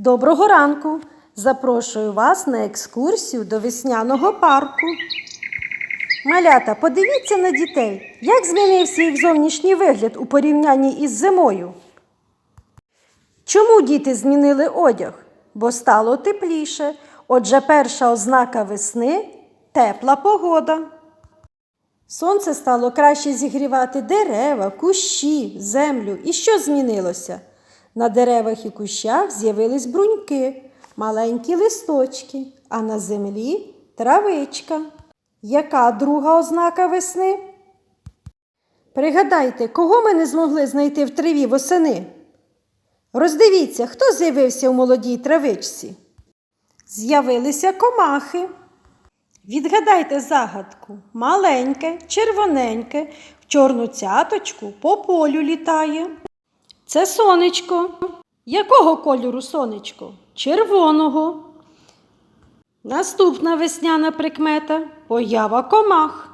Доброго ранку! Запрошую вас на екскурсію до весняного парку. Малята, подивіться на дітей, як змінився їх зовнішній вигляд у порівнянні із зимою. Чому діти змінили одяг? Бо стало тепліше. Отже, перша ознака весни тепла погода. Сонце стало краще зігрівати дерева, кущі, землю. І що змінилося? На деревах і кущах з'явились бруньки, маленькі листочки, а на землі травичка. Яка друга ознака весни? Пригадайте, кого ми не змогли знайти в траві восени? Роздивіться, хто з'явився у молодій травичці. З'явилися комахи. Відгадайте загадку. Маленьке, червоненьке, в чорну цяточку по полю літає. Це сонечко. Якого кольору сонечко? Червоного. Наступна весняна прикмета поява комах.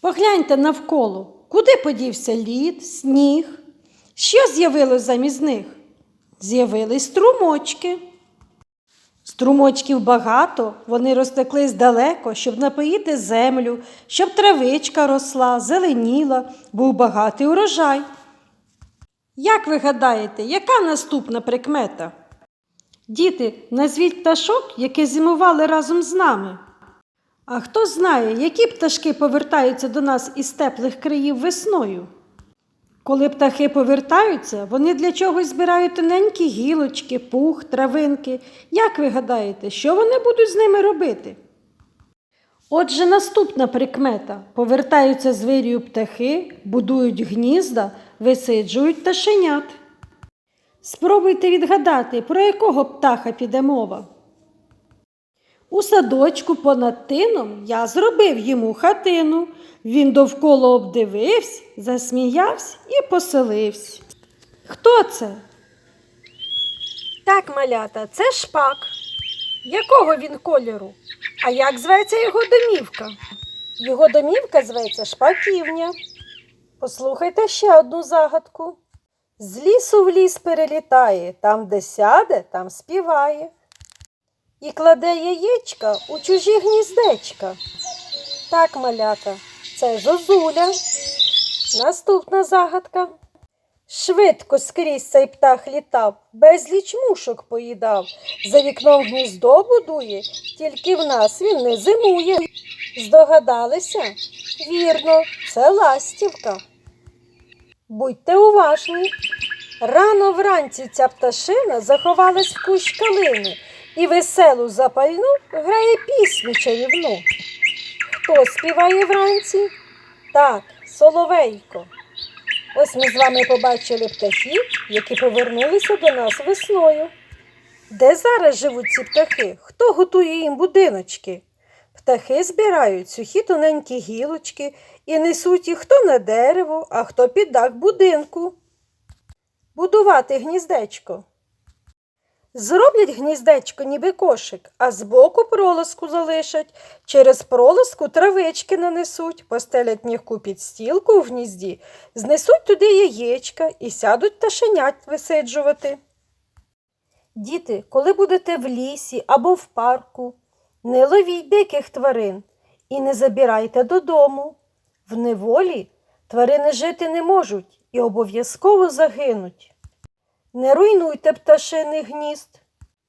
Погляньте навколо, куди подівся лід, сніг. Що з'явилось замість них? З'явились струмочки. Струмочків багато, вони розтеклись далеко, щоб напоїти землю, щоб травичка росла, зеленіла, був багатий урожай. Як ви гадаєте, яка наступна прикмета? Діти, назвіть пташок, які зимували разом з нами. А хто знає, які пташки повертаються до нас із теплих країв весною? Коли птахи повертаються, вони для чогось збирають тоненькі гілочки, пух, травинки. Як ви гадаєте, що вони будуть з ними робити? Отже, наступна прикмета: повертаються з вирію птахи, будують гнізда, висиджують пташенят. Спробуйте відгадати, про якого птаха піде мова. У садочку понад тином я зробив йому хатину. Він довкола обдивився, засміявся і поселився. Хто це? Так, малята, це шпак. Якого він кольору? А як зветься його домівка? Його домівка зветься шпаківня. Послухайте ще одну загадку. З лісу в ліс перелітає, там, де сяде, там співає. І кладе яєчка у чужі гніздечка. Так, малята, це зозуля. Наступна загадка. Швидко скрізь цей птах літав, безліч мушок поїдав. За вікном гніздо будує, тільки в нас він не зимує. Здогадалися? Вірно, це ластівка. Будьте уважні. Рано вранці ця пташина заховалась в кущ калини і веселу запальну грає пісню чарівну. Хто співає вранці? Так, соловейко. Ось ми з вами побачили птахів, які повернулися до нас весною. Де зараз живуть ці птахи? Хто готує їм будиночки? Птахи збирають сухі тоненькі гілочки і несуть їх хто на дерево, а хто під дах будинку. Будувати гніздечко. Зроблять гніздечко, ніби кошик, а збоку пролоску залишать. Через пролоску травички нанесуть, постелять м'яку підстілку у гнізді, знесуть туди яєчка і сядуть пташенят висиджувати. Діти, коли будете в лісі або в парку, не ловіть диких тварин і не забирайте додому. В неволі тварини жити не можуть і обов'язково загинуть. Не руйнуйте пташиних гнізд,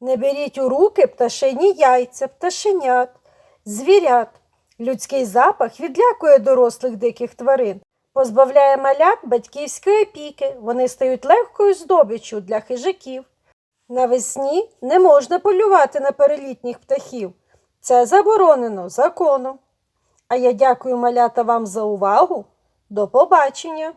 не беріть у руки пташині яйця, пташенят, звірят. Людський запах відлякує дорослих диких тварин, позбавляє малят батьківської опіки, вони стають легкою здобиччю для хижаків. Навесні не можна полювати на перелітніх птахів. Це заборонено законом. А я дякую малята вам за увагу. До побачення!